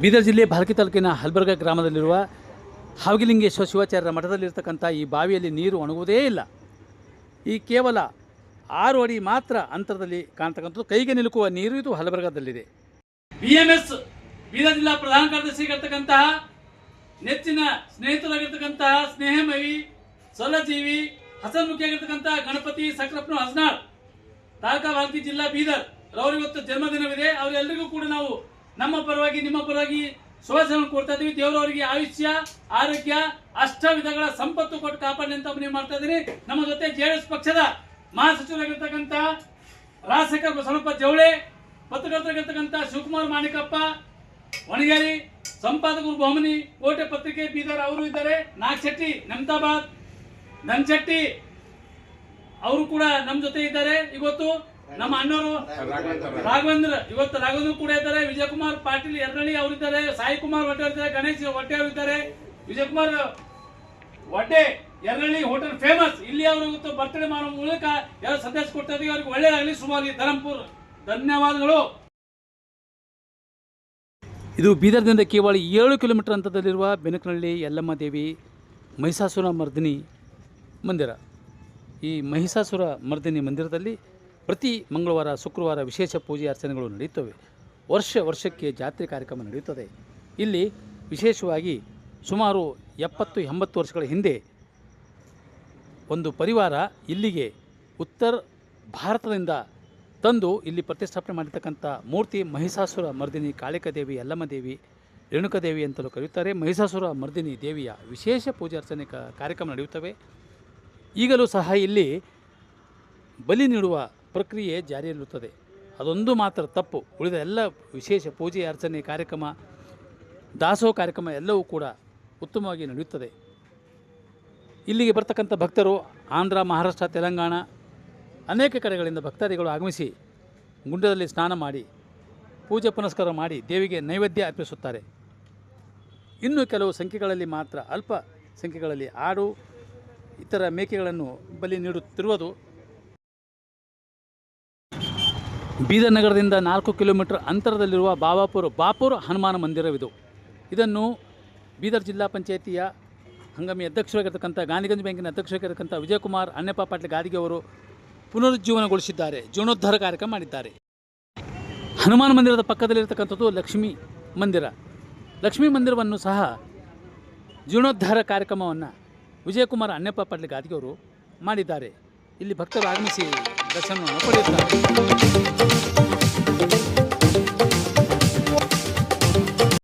ಬೀದರ್ ಜಿಲ್ಲೆ ಭಾಲ್ಕಿ ತಾಲೂಕಿನ ಹಲ್ಬರ್ಗ ಗ್ರಾಮದಲ್ಲಿರುವ ಹಾವಗಿಲಿಂಗೇಶ್ವರ ಶಿವಾಚಾರ್ಯರ ಮಠದಲ್ಲಿರ್ತಕ್ಕಂಥ ಈ ಬಾವಿಯಲ್ಲಿ ನೀರು ಒಣಗುವುದೇ ಇಲ್ಲ. ಈ ಕೇವಲ ಆರು ಅಡಿ ಮಾತ್ರ ಅಂತರದಲ್ಲಿ ಕಾಣ್ತಕ್ಕಂಥದ್ದು. ಕೈಗೆ ನಿಲುಕುವ ನೀರು ಇದು ಹಲಬರ್ಗದಲ್ಲಿದೆ. ಬಿ ಎಂ ಎಸ್ ಬೀದರ್ ಜಿಲ್ಲಾ ಪ್ರಧಾನ ಕಾರ್ಯದರ್ಶಿಗಿರ್ತಕ್ಕಂತಹ ನೆಚ್ಚಿನ ಸ್ನೇಹಿತರಾಗಿರ್ತಕ್ಕಂತಹ ಸ್ನೇಹಮಯಿ, ಸೊಲಜೀವಿ ಹಸನ್ಮುಖಿಯಾಗಿರ್ತಕ್ಕಂತಹ ಗಣಪತಿ ಸಕ್ರಪ್ಪನ ಹಸನಾಳ್, ತಾಲೂಕಾ ಭಾರತಿ ಜಿಲ್ಲಾ ಬೀದರ್ ಅವರಿವತ್ತು ಜನ್ಮದಿನವಿದೆ. ಅವರೆಲ್ಲರಿಗೂ ಕೂಡ ನಾವು ನಮ್ಮ ಪರವಾಗಿ, ನಿಮ್ಮ ಪರವಾಗಿ ಶೋಷಣೆ ಕೊಡ್ತಾ ಇದ್ದೀವಿ. ದೇವರವರಿಗೆ ಆಯುಷ್ಯ, ಆರೋಗ್ಯ ಅಷ್ಟ ವಿಧಗಳ ಸಂಪತ್ತು ಕೊಟ್ಟು ಕಾಪಾಡಿ ಅಂತ ಮನವಿ ಮಾಡ್ತಾ ಇದ್ದೀನಿ. ನಮ್ಮ ಜೊತೆ ಜೆಡಿಎಸ್ ಪಕ್ಷದ ಮಹಾಸಚಿವರಾಗಿರ್ತಕ್ಕಂಥ ರಾಜಶೇಖರ್ ಬಸವನಪ್ಪ ಜವಳೆ, ಪತ್ರಕರ್ತರಾಗಿರ್ತಕ್ಕಂಥ ಶಿವಕುಮಾರ್ ಮಾಣಿಕಪ್ಪ ಒಣಗೇರಿ ಸಂಪಾದಕರು ಬೊಮ್ಮನಿ ಕೋಟೆ ಪತ್ರಿಕೆ ಬೀದರ್ ಅವರು ಇದ್ದಾರೆ. ನಾಗಶೆಟ್ಟಿ, ನಮ್ತಾಬಾದ್ ಶೆಟ್ಟಿ ಅವರು ಕೂಡ ನಮ್ಮ ಜೊತೆ ಇದ್ದಾರೆ. ಇವತ್ತು ನಮ್ಮ ಅಣ್ಣವರು ರಾಘವೇಂದ್ರ ಇವತ್ತು ರಾಘವೇಂದ್ರ ಕೂಡ ಇದ್ದಾರೆ. ವಿಜಯಕುಮಾರ್ ಪಾಟೀಲ್ ಯರ್ನಳ್ಳಿ ಅವರಿದ್ದಾರೆ. ಸಾಯಿ ಕುಮಾರ್ ಹೊಟ್ಟೆ ಇದ್ದಾರೆ ಗಣೇಶ್ ಹೊಟ್ಟೆ ಅವರಿದ್ದಾರೆ. ವಿಜಯಕುಮಾರ್ ಹೊಟ್ಟೆ ಎರಡಳ್ಳಿ ಹೋಟೆಲ್ ಫೇಮಸ್. ಇಲ್ಲಿ ಅವರು ಇವತ್ತು ಬರ್ತಡೇ ಮಾಡೋ ಮೂಲಕ ಯಾರು ಸಂದೇಶ ಕೊಡ್ತಾ ಇದೀವಿ ಅವ್ರಿಗೆ ಒಳ್ಳೆಯದಾಗಲಿ ಸುಮಾರು ಧರಂಪುರ್. ಧನ್ಯವಾದಗಳು. ಇದು ಬೀದರ್ದಿಂದ ಕೇವಲ ಏಳು ಕಿಲೋಮೀಟರ್ ಹಂತದಲ್ಲಿರುವ ಬೆನಕನಹಳ್ಳಿ ಯಲ್ಲಮ್ಮ ದೇವಿ ಮಹಿಷಾಸುರ ಮರ್ದಿನಿ ಮಂದಿರ. ಈ ಮಹಿಷಾಸುರ ಮರ್ದಿನಿ ಮಂದಿರದಲ್ಲಿ ಪ್ರತಿ ಮಂಗಳವಾರ, ಶುಕ್ರವಾರ ವಿಶೇಷ ಪೂಜೆ ಅರ್ಚನೆಗಳು ನಡೆಯುತ್ತವೆ ವರ್ಷ ವರ್ಷಕ್ಕೆ ಜಾತ್ರೆ ಕಾರ್ಯಕ್ರಮ ನಡೆಯುತ್ತದೆ ಇಲ್ಲಿ ವಿಶೇಷವಾಗಿ ಸುಮಾರು ಎಪ್ಪತ್ತು, ಎಂಬತ್ತು ವರ್ಷಗಳ ಹಿಂದೆ ಒಂದು ಪರಿವಾರ ಇಲ್ಲಿಗೆ ಉತ್ತರ ಭಾರತದಿಂದ ತಂದು ಇಲ್ಲಿ ಪ್ರತಿಷ್ಠಾಪನೆ ಮಾಡಿರ್ತಕ್ಕಂಥ ಮೂರ್ತಿ ಮಹಿಷಾಸುರ ಮರ್ದಿನಿ, ಕಾಳಿಕಾದೇವಿ ಯಲ್ಲಮ್ಮ ದೇವಿ ರೇಣುಕಾದೇವಿ ಅಂತಲೂ ಕರೆಯುತ್ತಾರೆ. ಮಹಿಷಾಸುರ ಮರ್ದಿನಿ ದೇವಿಯ ವಿಶೇಷ ಪೂಜೆ ಅರ್ಚನೆ ಕಾರ್ಯಕ್ರಮ ನಡೆಯುತ್ತವೆ ಈಗಲೂ ಸಹ ಇಲ್ಲಿ ಬಲಿ ನೀಡುವ ಪ್ರಕ್ರಿಯೆ ಜಾರಿಯಲ್ಲುತ್ತದೆ ಅದೊಂದು ಮಾತ್ರ ತಪ್ಪು. ಉಳಿದ ಎಲ್ಲ ವಿಶೇಷ ಪೂಜೆ, ಅರ್ಚನೆ, ಕಾರ್ಯಕ್ರಮ, ದಾಸೋಹ ಕಾರ್ಯಕ್ರಮ ಎಲ್ಲವೂ ಕೂಡ ಉತ್ತಮವಾಗಿ ನಡೆಯುತ್ತದೆ. ಇಲ್ಲಿಗೆ ಬರ್ತಕ್ಕಂಥ ಭಕ್ತರು ಆಂಧ್ರ, ಮಹಾರಾಷ್ಟ್ರ, ತೆಲಂಗಾಣ ಅನೇಕ ಕಡೆಗಳಿಂದ ಭಕ್ತಾದಿಗಳು ಆಗಮಿಸಿ ಗುಂಡದಲ್ಲಿ ಸ್ನಾನ ಮಾಡಿ, ಪೂಜೆ ಪುನಸ್ಕಾರ ಮಾಡಿ ದೇವಿಗೆ ನೈವೇದ್ಯ ಅರ್ಪಿಸುತ್ತಾರೆ. ಇನ್ನು ಕೆಲವು ಸಂಖ್ಯೆಗಳಲ್ಲಿ ಮಾತ್ರ ಅಲ್ಪ ಸಂಖ್ಯೆಗಳಲ್ಲಿ ಆಡು, ಇತರ ಮೇಕೆಗಳನ್ನು ಬಲಿ ನೀಡುತ್ತಿರುವುದು ಬೀದರ್ ನಗರದಿಂದ ನಾಲ್ಕು ಕಿಲೋಮೀಟರ್ ಅಂತರದಲ್ಲಿರುವ ಬಾಬಾಪುರ, ಬಾಪುರ ಹನುಮಾನ ಮಂದಿರವಿದು. ಇದನ್ನು ಬೀದರ್ ಜಿಲ್ಲಾ ಪಂಚಾಯಿತಿಯ ಹಂಗಾಮಿ ಅಧ್ಯಕ್ಷರಾಗಿರ್ತಕ್ಕಂಥ ಗಾಂಧಿಗಂಜ್ ಬ್ಯಾಂಕಿನ ಅಧ್ಯಕ್ಷರಾಗಿರ್ತಕ್ಕಂಥ ವಿಜಯಕುಮಾರ್ ಅಣ್ಣಪ್ಪ ಪಾಟೀಲ್ ಗಾದಿಗೆ ಅವರು ಪುನರುಜ್ಜೀವನಗೊಳಿಸಿದ್ದಾರೆ. ಜೀರ್ಣೋದ್ಧಾರ ಕಾರ್ಯಕ್ರಮ ಮಾಡಿದ್ದಾರೆ. ಹನುಮಾನ ಮಂದಿರದ ಪಕ್ಕದಲ್ಲಿರ್ತಕ್ಕಂಥದ್ದು ಲಕ್ಷ್ಮೀ ಮಂದಿರ. ಲಕ್ಷ್ಮೀ ಮಂದಿರವನ್ನು ಸಹ ಜೀರ್ಣೋದ್ಧಾರ ಕಾರ್ಯಕ್ರಮವನ್ನು ವಿಜಯಕುಮಾರ್ ಅಣ್ಣಪ್ಪ ಪಾಟೀಲ್ ಗಾದಿಗೆ ಅವರು ಮಾಡಿದ್ದಾರೆ. ಇಲ್ಲಿ ಭಕ್ತರು ಆಗಮಿಸಿ ದರ್ಶನವನ್ನು ಪಡೆಯುತ್ತಾರೆ.